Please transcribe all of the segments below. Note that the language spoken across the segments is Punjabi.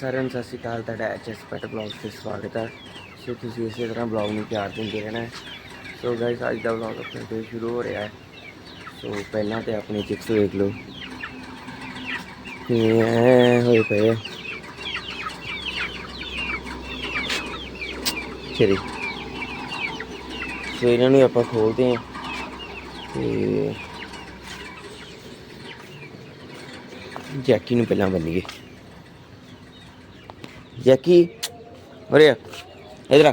ਸਾਰਿਆਂ ਨੂੰ ਸਤਿ ਸ਼੍ਰੀ ਅਕਾਲ, ਤੁਹਾਡਾ ਐਚਐਸ ਪੈਟ ਬਲੌਗ ਤੇ ਸਵਾਗਤ ਹੈ। ਸੋ ਤੁਸੀਂ ਇਸੇ ਤਰ੍ਹਾਂ ਬਲੌਗ ਨੂੰ ਪਿਆਰ ਦਿੰਦੇ ਰਹਿਣਾ ਹੈ। ਸੋ ਗਾਇਸ ਅੱਜ ਦਾ ਬਲੌਗ ਆਪਣੇ ਤੋਂ ਸ਼ੁਰੂ ਹੋ ਰਿਹਾ ਹੈ। ਸੋ ਪਹਿਲਾਂ ਤੇ ਆਪਣੇ ਚਿਕਸ ਵੇਖ ਲਓ। ਕਿਵੇਂ ਐ ਹੋਏ ਪਏ ਆ। ਸੋ ਇਹਨਾਂ ਨੂੰ ਆਪਾਂ ਖੋਲਦੇ ਹਾਂ। ਤੇ ਜੈਕੀ ਨੂੰ ਪਹਿਲਾਂ ਬੰਨੀਏ। ਜੈਕੀ ਉਰੇ ਆ ਇਧਰ ਆ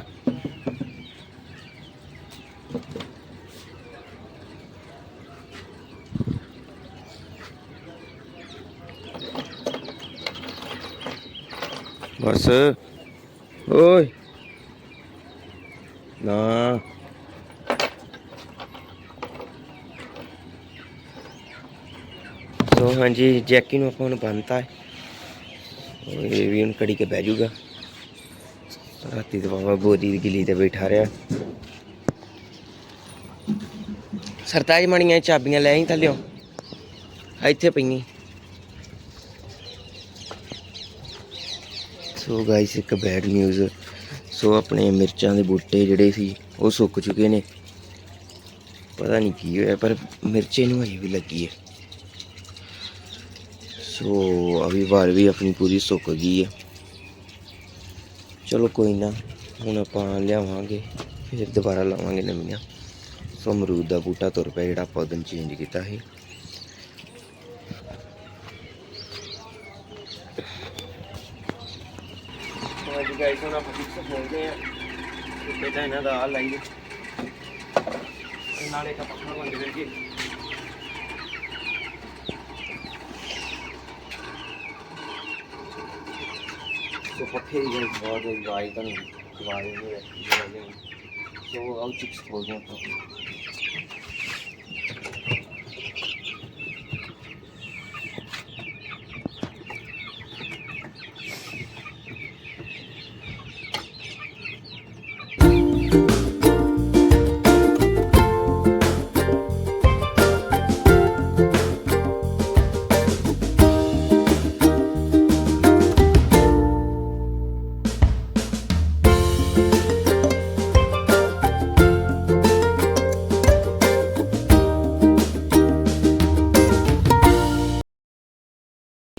ਬਸ ਓਏ ਨਾ ਸੋ ਹਾਂਜੀ ਜੈਕੀ ਨੂੰ ਆਪਾਂ ਨੂੰ ਬੰਨਤਾ ਹੈ ਇਹ ਵੀ ਹੁਣ ਕੜੀ ਕੇ ਬਹਿ ਜਾਊਗਾ ਰਾਤੀ ਤੇ ਬਾਬਾ ਬੋਦੀ ਦੀ ਗਿਲੀ ਤੇ ਬੈਠਾ ਰਿਹਾ। ਸਰਤਾਜ ਮਣੀਆਂ ਚਾਬੀਆਂ ਲੈ ਆਈ ਥੱਲਿਓ। ਇੱਥੇ ਪਈਆਂ। ਸੋ ਗਾਇਸ ਇੱਕ ਬੈਡ ਨਿਊਜ਼ ਸੋ ਆਪਣੇ ਮਿਰਚਾਂ ਦੇ ਬੂਟੇ ਜਿਹੜੇ ਸੀ, ਉਹ ਸੁੱਕ ਚੁੱਕੇ ਨੇ। ਪਤਾ ਨਹੀਂ ਕੀ ਹੋਇਆ, ਪਰ ਮਿਰਚੇ ਨੂੰ ਹਜੇ ਵੀ ਲੱਗੀ ਹੈ। ਸੋ ਅਭੀ ਵਾਰ ਵੀ ਆਪਣੀ ਪੂਰੀ ਸੁੱਕ ਗਈ ਹੈ ਚਲੋ ਕੋਈ ਨਾ, ਹੁਣ ਆਪਾਂ ਲਿਆਵਾਂਗੇ, ਫਿਰ ਦੁਬਾਰਾ ਲਾਵਾਂਗੇ ਨਵੀਆਂ। ਸੋ ਅਮਰੂਦ ਦਾ ਬੂਟਾ ਤੁਰ ਪਿਆ ਜਿਹੜਾ ਆਪਾਂ ਉਦੋਂ ਚੇਂਜ ਕੀਤਾ ਸੀ। ਹਾਂਜੀ ਗਾਇਸ ਹੁਣ ਆਪਾਂ ਫਿਕਸ ਖੋਲਦੇ ਆ। ਉੱਤੇ ਇਹਨਾਂ ਦਾ ਆ ਲਾਈਏ। ਨਾਲੇ ਇੱਕ ਪੱਖਾ ਬੰਦ ਕਰੀਏ ਸੋ ਪੱਖੇ ਦੀ ਜਿਹੜੀ ਬਹੁਤ ਆਵਾਜ਼ ਤੁਹਾਨੂੰ ਆਵਾਜ਼ ਨਹੀਂ ਹੈ ਸੋ ਆਉ ਚਿਕਸ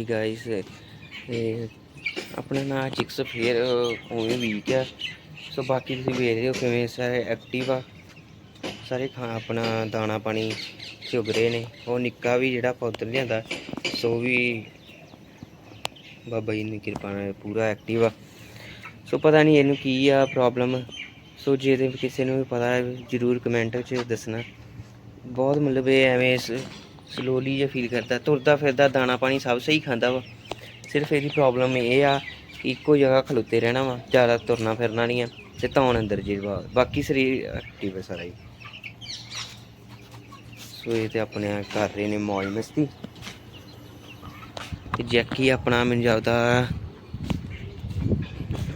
ਖੋਲਦੇ ਹਾਂ ਗਾਇਸ ਇਹ ਆਪਣਾ ਨਾਂ ਚਿਕਸ ਫੇਰ ਉਵੇਂ ਵੀਕ ਆ। ਸੋ ਬਾਕੀ ਤੁਸੀਂ ਵੇਖ ਰਹੇ ਹੋ ਕਿਵੇਂ ਸਾਰੇ ਐਕਟਿਵ ਆ। ਸਾਰੇ ਖਾ, ਆਪਣਾ ਦਾਣਾ ਪਾਣੀ ਚੁਗ ਰਹੇ ਨੇ। ਉਹ ਨਿੱਕਾ ਵੀ ਜਿਹੜਾ ਆਪਾਂ ਉੱਧਰ ਲਿਆਂਦਾ, ਸੋ ਵੀ ਬਾਬਾ ਜੀ ਦੀ ਕਿਰਪਾ ਨਾਲ ਪੂਰਾ ਐਕਟਿਵ ਆ। ਸੋ ਪਤਾ ਨਹੀਂ ਇਹਨੂੰ ਕੀ ਆ ਪ੍ਰੋਬਲਮ ਸੋ ਜੇ ਤੇ ਕਿਸੇ ਨੂੰ ਵੀ ਪਤਾ ਹੈ ਜਰੂਰ ਕਮੈਂਟ ਵਿੱਚ ਦੱਸਣਾ। ਬਹੁਤ ਮਤਲਬ ਇਹ ਐਵੇਂ ਇਸ ਸਲੋਲੀ ਜਿਹਾ ਫੀਲ ਕਰਦਾ, ਤੁਰਦਾ ਫਿਰਦਾ, ਦਾਣਾ ਪਾਣੀ ਸਭ ਸਹੀ ਖਾਂਦਾ ਵਾ। ਸਿਰਫ ਇਹਦੀ ਪ੍ਰੋਬਲਮ ਇਹ ਆ ਕਿ ਇੱਕੋ ਜਗ੍ਹਾ ਖਲੋਤੇ ਰਹਿਣਾ ਵਾ, ਜ਼ਿਆਦਾ ਤੁਰਨਾ ਫਿਰਨਾ ਨਹੀਂ ਆ, ਤੇ ਧੌਣ ਅੰਦਰ ਜਿਹੜਾ ਬਾਕੀ ਸਰੀਰ ਐਕਟਿਵ ਹੈ ਸਾਰਾ ਹੀ। ਸੋ ਇਹ ਤੇ ਆਪਣੇ ਕਰ ਰਹੇ ਨੇ ਮੌਜ ਮਸਤੀ। ਤੇ ਜੈਕੀ ਆਪਣਾ ਮੈਨੂੰ ਜਾਪਦਾ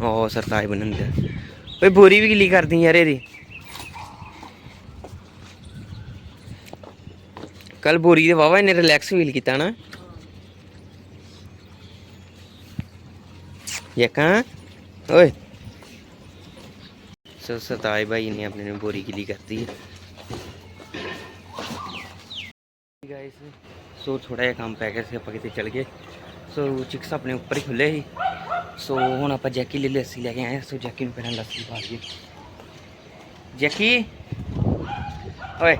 ਉਹ ਸਰਤਾਜ ਬਣਨ ਦਾ ਓਏ ਬੋਰੀ ਵੀ ਗਿੱਲੀ ਕਰਦੀ ਯਾਰ ਇਹਦੀ। ਕੱਲ ਬੋਰੀ ਦੇ ਵਾਵਾ ਇਹਨੇ ਰਿਲੈਕਸ ਫੀਲ ਕੀਤਾ ਨਾ। ਯਕਾਂ ਓਏ। ਸੋ ਸਤਾਈ ਭਾਈ ਨੇ ਆਪਣੇ ਨੂੰ ਬੋਰੀ ਗਿੱਲੀ ਕਰਤੀ ਹੈ ਗਾਇਸ ਸੋ ਥੋੜਾ ਜਿਹਾ ਕੰਮ ਪੈ ਗਿਆ ਸੀ, ਆਪਾਂ ਕਿਤੇ ਚਲ ਗਏ। ਸੋ ਚਿਕਸ ਆਪਣੇ ਉੱਪਰ ਹੀ ਖੁੱਲੇ ਸੀ। ਸੋ ਹੁਣ ਆਪਾਂ ਜੈਕੀ ਲਈ ਲੱਸੀ ਲੈ ਕੇ ਆਏ ਸੋ ਜੈਕੀ ਨੂੰ ਪਹਿਲਾਂ ਲੱਸੀ ਪਾ ਦਈਏ ਜੈਕੀ। ਓਏ।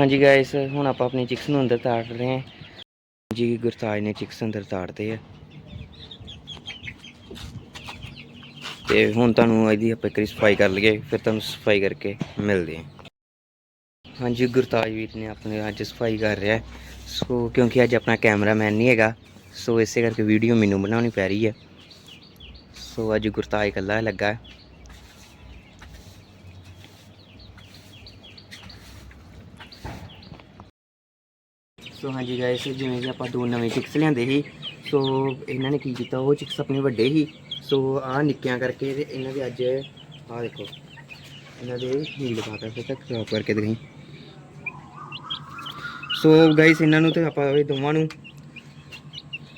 ਹਾਂਜੀ ਗਾਇਸ ਹੁਣ ਆਪਾਂ ਆਪਣੀ ਚਿਕਸ ਨੂੰ ਅੰਦਰ ਤਾੜ ਰਹੇ ਹਾਂ। ਜੀ, ਗੁਰਤਾਜ ਨੇ ਚਿਕਸ ਅੰਦਰ ਤਾੜਦੇ ਆ। ਤੇ ਹੁਣ ਤੁਹਾਨੂੰ ਇਹਦੀ ਆਪਾਂ ਇੱਕ ਸਫ਼ਾਈ ਕਰ ਲਈਏ, ਫਿਰ ਤੁਹਾਨੂੰ ਸਫ਼ਾਈ ਕਰਕੇ ਮਿਲਦੇ ਹਾਂ। ਹਾਂਜੀ, ਗੁਰਤਾਜ ਵੀਰ ਨੇ ਆਪਣੇ ਅੱਜ ਸਫ਼ਾਈ ਕਰ ਰਿਹਾ ਸੋ ਕਿਉਂਕਿ ਅੱਜ ਆਪਣਾ ਕੈਮਰਾਮੈਨ ਨਹੀਂ ਹੈਗਾ, ਸੋ ਇਸੇ ਕਰਕੇ ਵੀਡੀਓ ਮੈਨੂੰ ਬਣਾਉਣੀ ਪੈ ਰਹੀ ਹੈ। ਸੋ ਅੱਜ ਗੁਰਤਾਜ ਇਕੱਲਾ ਲੱਗਾ ਸੋ ਹਾਂਜੀ ਗਾਇਸ ਜਿਵੇਂ ਕਿ ਆਪਾਂ ਦੋ ਨਵੇਂ ਚਿਕਸ ਲਿਆਂਦੇ ਸੀ, ਸੋ ਇਹਨਾਂ ਨੇ ਕੀ ਕੀਤਾ, ਉਹ ਚਿਕਸ ਆਪਣੇ ਵੱਡੇ ਸੀ। ਸੋ ਆਹ ਨਿੱਕਿਆਂ ਕਰਕੇ ਤੇ ਇਹਨਾਂ ਦੇ ਅੱਜ, ਆਹ ਦੇਖੋ, ਇਹਨਾਂ ਦੇ ਹੀਲ ਪਾਤਾ, ਫਿਰ ਤੱਕ ਖਰਾਬ ਕਰਕੇ ਦਿਖਾਈ। ਸੋ ਗਾਇਸ ਇਹਨਾਂ ਨੂੰ ਤੇ ਆਪਾਂ ਇਹ ਦੋਵਾਂ ਨੂੰ,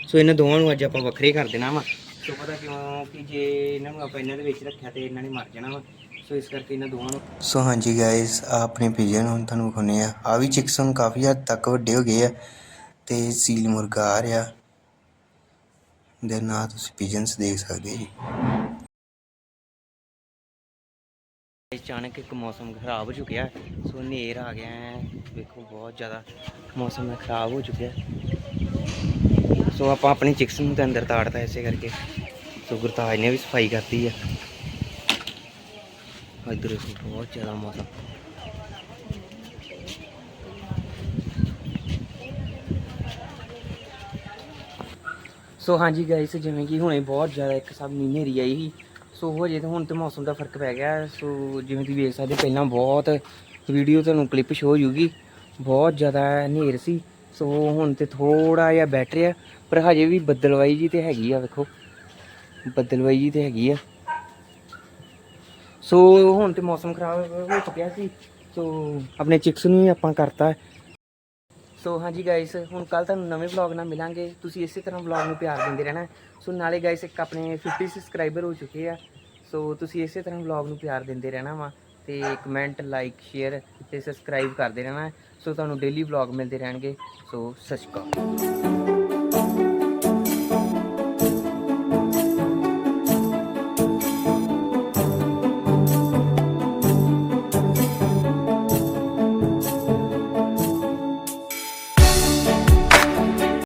ਸੋ ਇਹਨਾਂ ਦੋਵਾਂ ਨੂੰ ਅੱਜ ਆਪਾਂ ਵੱਖਰੇ ਕਰ ਦੇਣਾ ਵਾ। ਸੋ ਪਤਾ ਕਿਉਂ ਕਿ ਜੇ ਇਹਨਾਂ ਨੂੰ ਆਪਾਂ ਇਹਨਾਂ ਦੇ ਵਿੱਚ ਰੱਖਿਆ ਤੇ ਇਹਨਾਂ ਨੇ ਮਰ ਜਾਣਾ ਵਾ। ਸੋ ਇਸ ਕਰਕੇ ਇਹਨਾਂ ਦੋਵਾਂ ਨੂੰ ਸੋ ਹਾਂਜੀ ਗਾਇਸ ਆਪਣੇ ਪੀਜਨ ਹੁਣ ਤੁਹਾਨੂੰ ਵਿਖਾਉਂਦੇ ਆ ਆ ਵੀ ਚਿਕਸ ਹੁਣ ਕਾਫੀ ਹੱਦ ਤੱਕ ਵੱਡੇ ਹੋ ਗਏ ਆ ਤੇ ਸੀਲ ਮੁਰਗਾ ਆ ਰਿਹਾ। ਦੇ ਨਾਲ ਤੁਸੀਂ ਪੀਜਨਸ ਦੇਖ ਸਕਦੇ ਜੀ। ਅਚਾਨਕ ਇੱਕ ਮੌਸਮ ਖਰਾਬ ਹੋ ਚੁੱਕਿਆ। ਸੋ ਹਨੇਰ ਆ ਗਿਆ ਹੈ। ਵੇਖੋ ਬਹੁਤ ਜ਼ਿਆਦਾ ਮੌਸਮ ਖਰਾਬ ਹੋ ਚੁੱਕਿਆ। ਸੋ ਆਪਾਂ ਆਪਣੇ ਚਿਕਸ ਨੂੰ ਤੇ ਅੰਦਰ ਤਾੜਦਾ ਇਸੇ ਕਰਕੇ। ਸੋ ਗੁਰਤਾਜ ਨੇ ਵੀ ਸਫ਼ਾਈ ਕਰਤੀ ਆ। ਇੱਧਰ ਦੇਖੋ, ਬਹੁਤ ਜ਼ਿਆਦਾ ਮੌਸਮ। ਸੋ ਹਾਂਜੀ ਗਾਇਸ ਜਿਵੇਂ ਕਿ ਹੁਣੇ ਬਹੁਤ ਜ਼ਿਆਦਾ ਇੱਕ ਸਭ ਹਨੇਰੀ ਆਈ ਸੀ। ਸੋ ਹੋ ਜੇ ਤਾਂ ਹੁਣ ਤੇ ਮੌਸਮ ਦਾ ਫ਼ਰਕ ਪੈ ਗਿਆ। ਸੋ ਜਿਵੇਂ ਤੁਸੀਂ ਵੇਖ ਸਕਦੇ ਪਹਿਲਾਂ ਬਹੁਤ ਵੀਡੀਓ ਤੁਹਾਨੂੰ ਕਲਿੱਪ ਸ਼ੋ ਹੋ ਜੂਗੀ। ਬਹੁਤ ਜ਼ਿਆਦਾ ਹਨੇਰ ਸੀ। ਸੋ ਹੁਣ ਤੇ ਥੋੜਾ ਜਿਹਾ ਬੈਟਰ ਆ। ਪਰ ਹਜੇ ਵੀ ਬੱਦਲਵਾਈ ਜੀ ਤੇ ਹੈਗੀ ਆ, ਵੇਖੋ। ਬੱਦਲਵਾਈ ਜੀ ਤੇ ਹੈਗੀ ਆ। ਸੋ ਹੁਣ ਤੇ ਮੌਸਮ ਖਰਾਬ ਹੋ ਚੁੱਕਿਆ ਸੀ, ਸੋ ਆਪਣੇ ਚਿਕਸ ਨੂੰ ਹੀ ਆਪਾਂ ਕਰਤਾ। ਸੋ ਹਾਂਜੀ ਗਾਇਸ ਹੁਣ ਕੱਲ ਤੁਹਾਨੂੰ ਨਵੇਂ ਵਲੌਗ ਨਾਲ ਮਿਲਾਂਗੇ। ਤੁਸੀਂ ਇਸੇ ਤਰ੍ਹਾਂ ਵਲੌਗ ਨੂੰ ਪਿਆਰ ਦਿੰਦੇ ਰਹਿਣਾ। ਸੋ ਨਾਲੇ ਗਾਇਸ ਇੱਕ ਆਪਣੇ 50 ਸਬਸਕ੍ਰਾਈਬਰ ਹੋ ਚੁੱਕੇ ਆ। ਸੋ ਤੁਸੀਂ ਇਸੇ ਤਰ੍ਹਾਂ ਵਲੌਗ ਨੂੰ ਪਿਆਰ ਦਿੰਦੇ ਰਹਿਣਾ ਵਾ ਤੇ ਕਮੈਂਟ ਲਾਈਕ ਸ਼ੇਅਰ ਤੇ ਸਬਸਕ੍ਰਾਈਬ ਕਰਦੇ ਰਹਿਣਾ। ਸੋ ਤੁਹਾਨੂੰ ਡੇਲੀ ਵਲੌਗ ਮਿਲਦੇ ਰਹਿਣਗੇ। ਸੋ ਸਤਿ ਸ਼੍ਰੀ ਅਕਾਲ।